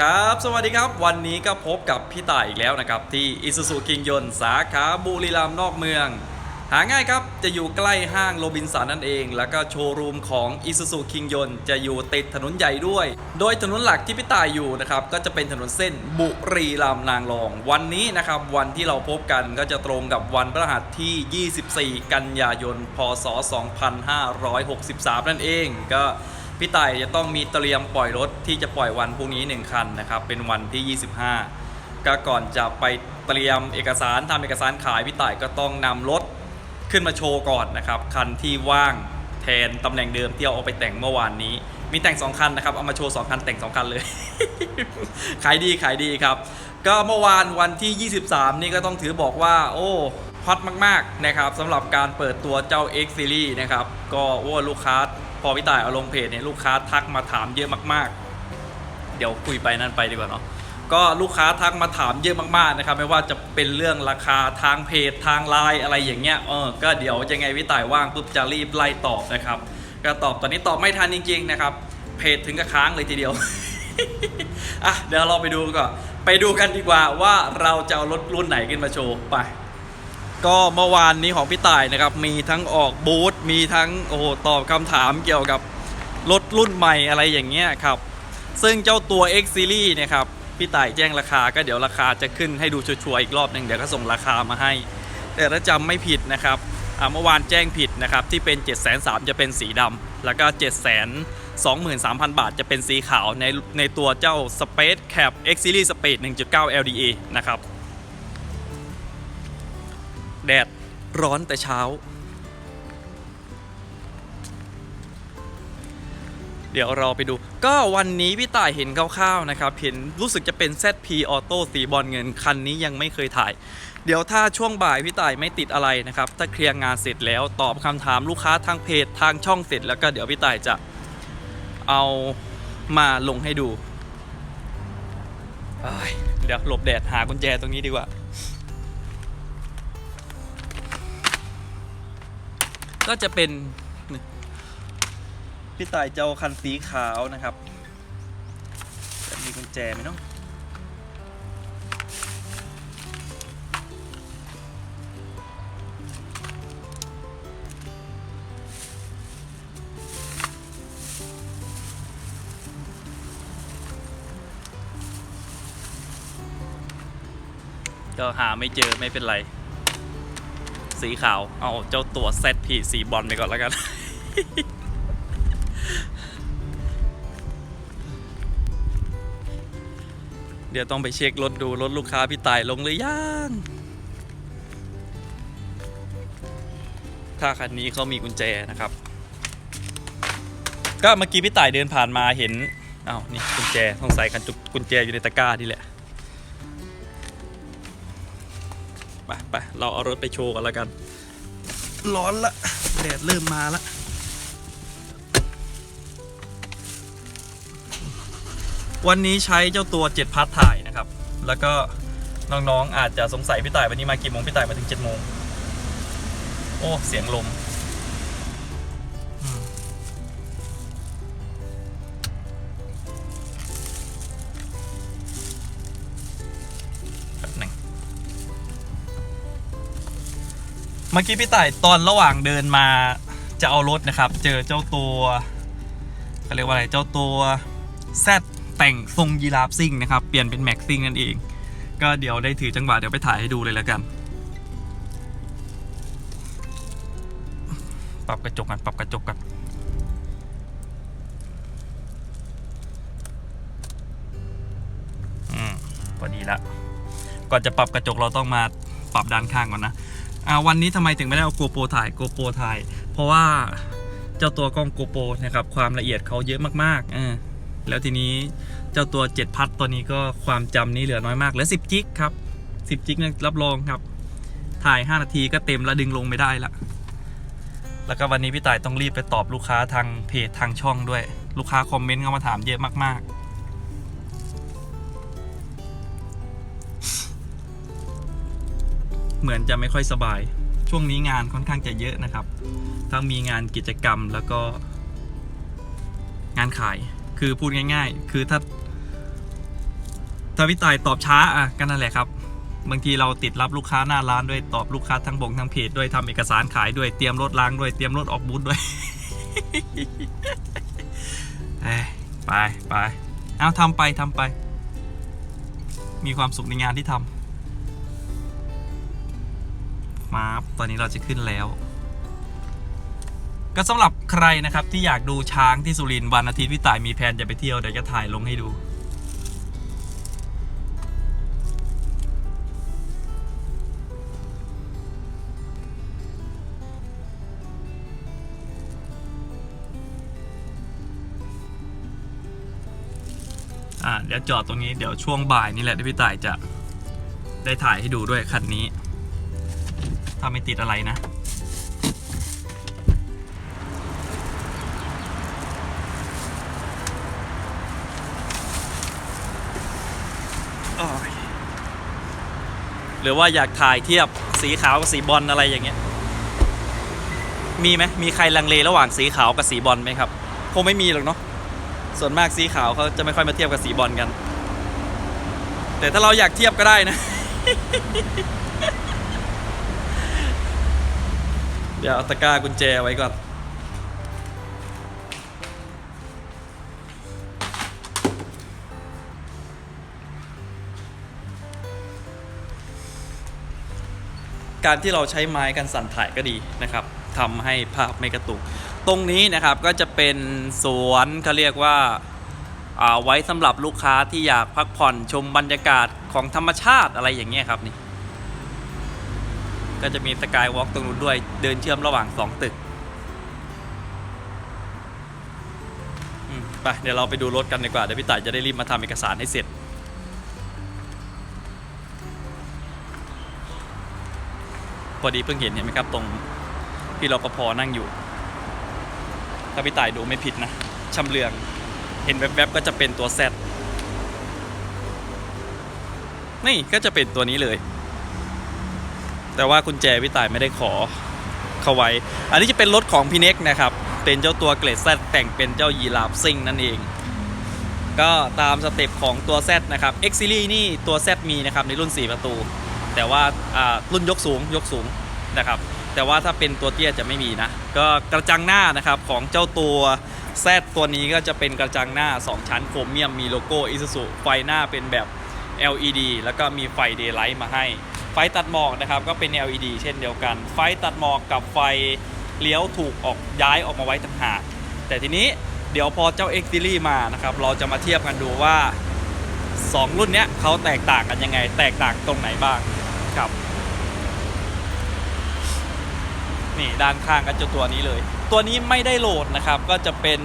ครับ สวัสดีครับ วันนี้ก็พบกับพี่ต่ายอีกแล้วนะครับ ที่อิซูซูคิงยนสาขาบุรีรัมย์นอกเมือง หาง่ายครับ จะอยู่ใกล้ห้างโรบินสันนั่นเอง แล้วก็โชว์รูมของอิซูซูคิงยนจะอยู่ติดถนนใหญ่ด้วย โดยถนนหลักที่พี่ต่ายอยู่นะครับ ก็จะเป็นถนนเส้นบุรีรัมย์นางรอง วันนี้นะครับ วันที่เราพบกันก็จะตรงกับวันพฤหัสที่ 24 กันยายน พศ 2563 นั่นเองก็ พี่ไต่จะต้องมีเตรียมปล่อยรถที่จะปล่อยวันพรุ่งนี้ 1 คันนะครับเป็นวันที่ 25 ก็ก่อนจะไปเตรียมเอกสารทำเอกสารขายพี่ไต่ก็ต้องนำรถขึ้นมาโชว์ก่อนนะครับคันที่ว่างแทนตำแหน่งเดิมที่เอาไปแต่งเมื่อวานนี้ มีแต่ง 2 คันนะครับเอามาโชว์ 2 คันแต่ง 2 คันเลย ขายดีขายดีครับ ก็เมื่อวานวันที่ 23 นี่ก็ต้องถือบอกว่า โอ้ ฮอตมากๆนะครับสำหรับการเปิดตัวเจ้า X Series นะครับ ก็ว่าลูกค้าพอพี่ต่ายเอาลงเพจเนี่ยลูกค้าทักมาถามเยอะมากๆ เดี๋ยวคุยไปนั่นไปดีกว่าเนาะก็ลูกค้าทักมาถามเยอะมากๆนะครับ ไม่ว่าจะเป็นเรื่องราคาทางเพจทางไลน์อะไรอย่างเงี้ยเออก็เดี๋ยวยังไงพี่ต่ายว่างปุ๊บจะรีบไล่ตอบนะครับก็ตอบตอนนี้ตอบไม่ทันจริง ๆ นะครับ เพจถึงกับค้างเลยทีเดียวอะเดี๋ยวเราไปดูก่อนไปดูกันดีกว่าว่าเราจะเอารถรุ่นไหนขึ้นมาโชว์ไป ก็เมื่อวานนี้ของพี่ต่ายนะครับ มีทั้งออกบูธมีทั้งโอ้โหตอบคำถามเกี่ยวกับรถรุ่นใหม่อะไรอย่างเงี้ยครับ ซึ่งเจ้าตัว X Series เนะครับพี่ต่ายแจ้งราคาก็เดี๋ยวราคาจะขึ้นให้ดูชัวร์ๆอีกรอบหนึ่งเดี๋ยวก็ส่งราคามาให้ แต่ถ้าจำไม่ผิดนะครับเมื่อวานแจ้งผิดนะครับที่เป็น 7 3 0 0 0จะเป็นสีดำแล้วก็ 7 2 3 0 0 0 บาทจะเป็นสีขาวในในตัวเจ้า Space Cap X Series Speed 1.9 LDA นะครับ แดดร้อนแต่เช้า เดี๋ยวเราไปดู ก็วันนี้พี่ต่ายเห็นคร่าวๆนะครับ เห็นรู้สึกจะเป็น ZP Auto สีบอลเงินคันนี้ยังไม่เคยถ่าย เดี๋ยวถ้าช่วงบ่ายพี่ต่ายไม่ติดอะไรนะครับ ถ้าเคลียร์งานเสร็จแล้วตอบคำถามลูกค้าทางเพจทางช่องเสร็จแล้วก็เดี๋ยวพี่ต่ายจะเอามาลงให้ดูเอ้ยเดี๋ยวหลบแดดหากุญแจตรงนี้ดีกว่า ก็จะเป็นพี่ต่ายเจ้าคันสีขาวนะครับจะมีกุญแจไหมเน้องก็หาไม่เจอไม่เป็นไร สีขาว เอาเจ้าตัว ZP สีบอลไปก่อนแล้วกัน เดี๋ยวต้องไปเช็ครถดูรถลูกค้าพี่ตายลงหรือยังถ้าคันนี้เขามีกุญแจนะครับ ก็เมื่อกี้พี่ต่ายเดินผ่านมาเห็นอ้าวนี่กุญแจต้องใส่กันจุกกุญแจอยู่ในตะกร้านี่แหละ ไปไปเราเอารถไปโชว์กันแล้วกัน ร้อนละแดดเริ่มมาละวันนี้ใช้เจ้าตัว 7 พัทถ่ายนะครับ แล้วก็น้องๆอาจจะสงสัยพี่ต่ายวันนี้มากี่โมงพี่ต่ายมาถึง7โมง โอ้ เสียงลม เมื่อกี้พี่ต่ายตอนระหว่างเดินมาจะเอารถนะครับ เจอเจ้าตัวเขาเรียกว่าอะไรเจ้าตัวแซดแต่งทรงยีราฟซิ่งนะครับเปลี่ยนเป็นแม็กซิ่งนั่นเอง ก็เดี๋ยวได้ถือจังหวะเดี๋ยวไปถ่ายให้ดูเลยแล้วกัน ปรับกระจกกันปรับกระจกกันอืมพอดีละก่อนจะปรับกระจกเราต้องมาปรับด้านข้างก่อนนะ อ่าวันนี้ทำไมถึงไม่ได้เอาโกโปรถ่ายโกโปรถ่าย เพราะว่าเจ้าตัวกล้องโกโปรนะครับความละเอียดเขาเยอะมากๆเอแล้วทีนี้เจ้าตัว 7 พัทตัวนี้ก็ความจำนี่เหลือน้อยมากเหลือ10จิกครับ10จิกนะรับรองครับ ถ่าย 5 นาทีก็เต็มแล้วดึงลงไม่ได้ละแล้วก็วันนี้พี่ต่ายต้องรีบไปตอบลูกค้าทางเพจทางช่องด้วย ลูกค้าคอมเมนต์เข้ามาถามเยอะมากๆ เหมือนจะไม่ค่อยสบาย ช่วงนี้งานค่อนข้างจะเยอะนะครับ ทั้งมีงานกิจกรรมแล้วก็ งานขายคือพูดง่าย ๆ คือถ้าถ้าพี่ต่ายตอบช้าอะก็นั่นแหละครับ บางทีเราติดรับลูกค้าหน้าร้านด้วยตอบลูกค้าทั้งบงทั้งเพจด้วยทำเอกสารขายด้วยเตรียมรถล้างด้วยเตรียมรถออกบูธด้วยเอ้ยไปไปเอาทำไปทำไป มีความสุขในงานที่ทำ มาตอนนี้เราจะขึ้นแล้ว ก็สำหรับใครนะครับที่อยากดูช้างที่สุรินทร์วันอาทิตย์พี่ต่ายมีแผนจะไปเที่ยวเดี๋ยวจะถ่ายลงให้ดูอ่าเดี๋ยวจอดตรงนี้เดี๋ยวช่วงบ่ายนี่แหละที่พี่ต่ายจะได้ถ่ายให้ดูด้วยคันนี้ ถ้าไม่ติดอะไรนะ หรือว่าอยากถ่ายเทียบสีขาวกับสีบอลอะไรอย่างเงี้ย มีไหมมีใครลังเลระหว่างสีขาวกับสีบอลไหมครับ คงไม่มีหรอกเนาะ ส่วนมากสีขาวเขาจะไม่ค่อยมาเทียบกับสีบอลกัน แต่ถ้าเราอยากเทียบก็ได้นะ เดี๋ยวเอาตะกร้ากุญแจไว้ก่อนการที่เราใช้ไม้กันสั่นถ่ายก็ดีนะครับทำให้ภาพไม่กระตุก ตรงนี้นะครับก็จะเป็นสวนเขาเรียกว่าอ่าไว้สำหรับลูกค้าที่อยากพักผ่อนชมบรรยากาศของธรรมชาติอะไรอย่างเงี้ยครับนี่ ก็จะมีสกายวอล์กตรงนู้นด้วยเดินเชื่อมระหว่างสองตึกไปเดี๋ยวเราไปดูรถกันดีกว่า เดี๋ยวพี่ต่ายจะได้รีบมาทำเอกสารให้เสร็จ พอดีเพิ่งเห็นเห็นไหมครับ ตรงพี่รปภนั่งอยู่ ถ้าพี่ต่ายดูไม่ผิดนะชำเลือง เห็นแวบๆก็จะเป็นตัว Z นี่ก็จะเป็นตัวนี้เลย แต่ว่ากุญแจพี่ต่ายไม่ได้ขอเข้าไว้ อันนี้จะเป็นรถของพี่เน็กนะครับ เป็นเจ้าตัวเกรด Z แต่งเป็นเจ้ายีราฟซิงนั่นเอง ก็ตามสเต็ปของตัว Z นะครับ X Series นี่ตัว Z มีนะครับในรุ่น 4 ประตู แต่ว่ารุ่นยกสูงยกสูงนะครับ แต่ว่าถ้าเป็นตัวเตี้ยจะไม่มีนะ ก็กระจังหน้านะครับของเจ้าตัว Z ตัวนี้ก็จะเป็นกระจังหน้า 2 ชั้นโครเมียมมีโลโก้ Isuzu ไฟหน้าเป็นแบบ LED แล้วก็มีไฟ Daylight มาให้ ไฟตัดหมอกนะครับก็เป็น LED เช่นเดียวกัน ไฟตัดหมอกกับไฟเลี้ยวถูกออกย้ายออกมาไว้ต่างหากแต่ทีนี้เดี๋ยวพอเจ้า X Series มานะครับเราจะมาเทียบกันดูว่า 2 รุ่นเนี้ยเขาแตกต่างกันยังไง แตกต่างตรงไหนบ้างครับนี่ด้านข้างก็จะตัวนี้เลย ตัวนี้ไม่ได้โหลดนะครับก็จะเป็น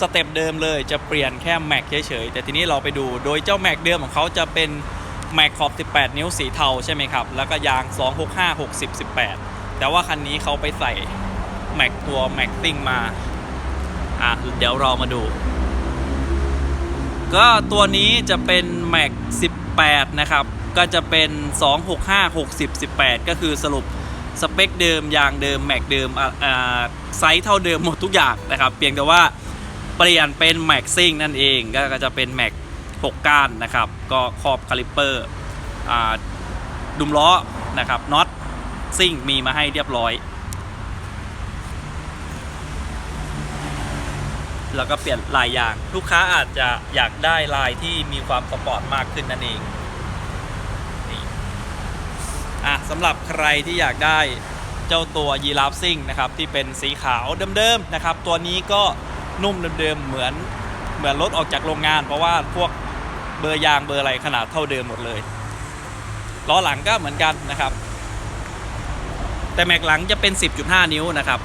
สเต็ปเดิมเลยจะเปลี่ยนแค่แม็กเฉยๆแต่ทีนี้เราไปดูโดยเจ้าแม็กเดิมของเขาจะเป็น แม็กขอบ 18 นิ้วสีเทาใช่ไหมครับ แล้วก็ยาง 265 60 18 แต่ว่าคันนี้เขาไปใส่แม็กตัวแม็กติ้งมา อะ เดี๋ยวเรามาดู ก็ตัวนี้จะเป็นแม็ก18 นะครับ ก็จะเป็น 265 60 18 ก็คือสรุปสเปคเดิมยางเดิมแม็กเดิมอ่าไซส์เท่าเดิมหมดทุกอย่างนะครับ เพียงแต่ว่าเปลี่ยนเป็นแม็กซิ่งนั่นเองก็จะเป็นแม็ก 6 ก้านนะครับ ก็ครอบคาลิปเปอร์ดุมล้อนะครับน็อตซิ่งมีมาให้เรียบร้อย แล้วก็เปลี่ยนลายยาง ลูกค้าอาจจะอยากได้ลายที่มีความสปอร์ตมากขึ้นนั่นเองอะสำหรับใครที่อยากได้เจ้าตัวยีราฟซิ่งนะครับ ที่เป็นสีขาวเดิมๆนะครับ ตัวนี้ก็นุ่มเดิมๆเหมือนเหมือนรถออกจากโรงงาน เพราะว่าพวก เบอร์ยางเบอร์อะไรขนาดเท่าเดิมหมดเลยล้อหลังก็เหมือนกันนะครับ แต่แม็กหลังจะเป็น 10.5 นิ้วนะครับ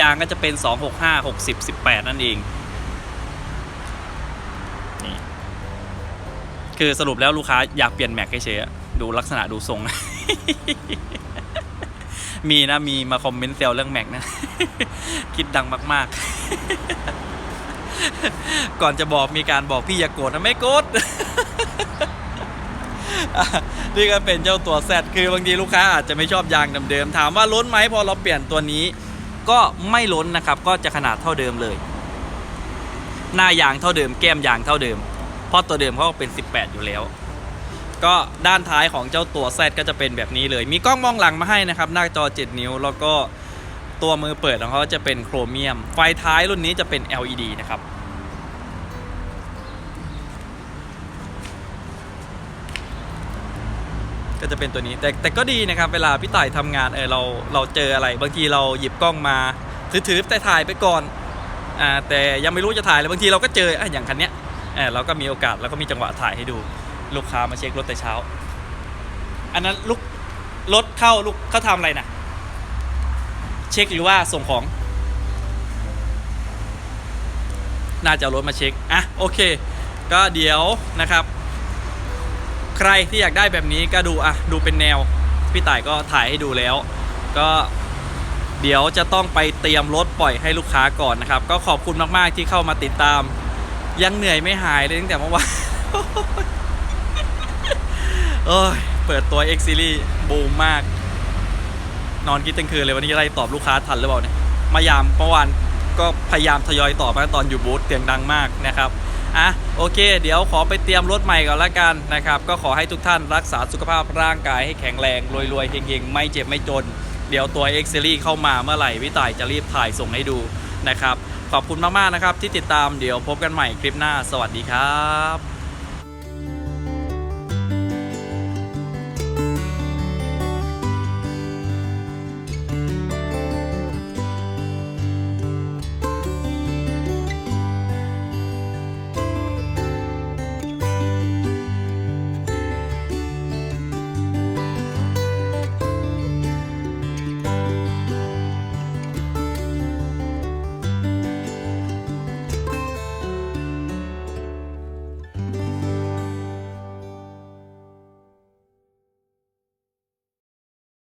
ยางก็จะเป็น 265 60 18 นั่นเองนี่คือสรุปแล้วลูกค้าอยากเปลี่ยนแม็กเฉยๆอะดูลักษณะดูทรง มีนะมีมาคอมเมนต์เซลเรื่องแม็กนะ คิดดังมาก ๆ ก่อนจะบอกมีการบอกพี่อย่าโกรธนะไม่โกรธนี่ก็เป็นเจ้าตัวแซดคือบางทีลูกค้าอาจจะไม่ชอบยางเดิมๆถามว่าล้นไหมพอเราเปลี่ยนตัวนี้ ก็ไม่ล้นนะครับ ก็จะขนาดเท่าเดิมเลย หน้ายางเท่าเดิมแก้มยางเท่าเดิม เพราะตัวเดิมเขาเป็น 18 อยู่แล้ว ก็ด้านท้ายของเจ้าตัว Z ก็จะเป็นแบบนี้เลย มีกล้องมองหลังมาให้นะครับ หน้าจอ 7 นิ้ว แล้วก็ตัวมือเปิดของเขาจะเป็นโครเมียม ไฟท้ายรุ่นนี้จะเป็น LED นะครับ ก็จะเป็นตัวนี้แต่แต่ก็ดีนะครับเวลาพี่ต่ายทำงานเออเราเราเจออะไร บางทีเราหยิบกล้องมาถือๆแต่ถ่ายไปก่อนอ่าแต่ยังไม่รู้จะถ่ายเลยบางทีเราก็เจออะอย่างคันเนี้ยเออเราก็มีโอกาสแล้วก็มีจังหวะถ่ายให้ดูลูกค้ามาเช็ครถแต่เช้า อันนั้นลูกรถเข้าลูกเขาทำอะไรนะเช็คหรือว่าส่งของ น่าจะรถมาเช็คอะโอเค ก็เดี๋ยวนะครับ ใครที่อยากได้แบบนี้ก็ดูอะดูเป็นแนว พี่ต่ายก็ถ่ายให้ดูแล้ว ก็เดี๋ยวจะต้องไปเตรียมรถปล่อยให้ลูกค้าก่อนนะครับ ก็ขอบคุณมากๆที่เข้ามาติดตาม ยังเหนื่อยไม่หายเลยตั้งแต่เมื่อวานเอ้ยเปิดตัว X Series บูมมาก นอนคิดตั้งคืนเลยวันนี้จะได้ตอบลูกค้าทันหรือเปล่าเนี่ยมายามเมื่อวานก็พยายามทยอยตอบมาตอนอยู่บูธเสียงดังมากนะครับ อะโอเค เดี๋ยวขอไปเตรียมรถใหม่ก่อนละกันนะครับ ก็ขอให้ทุกท่านรักษาสุขภาพร่างกายให้แข็งแรงรวยๆเฮงๆ ไม่เจ็บไม่จน เดี๋ยวตัว X Series เข้ามาเมื่อไหร่วิต่ายจะรีบถ่ายส่งให้ดูนะครับ ขอบคุณมากๆนะครับที่ติดตามเดี๋ยวพบกันใหม่คลิปหน้า สวัสดีครับ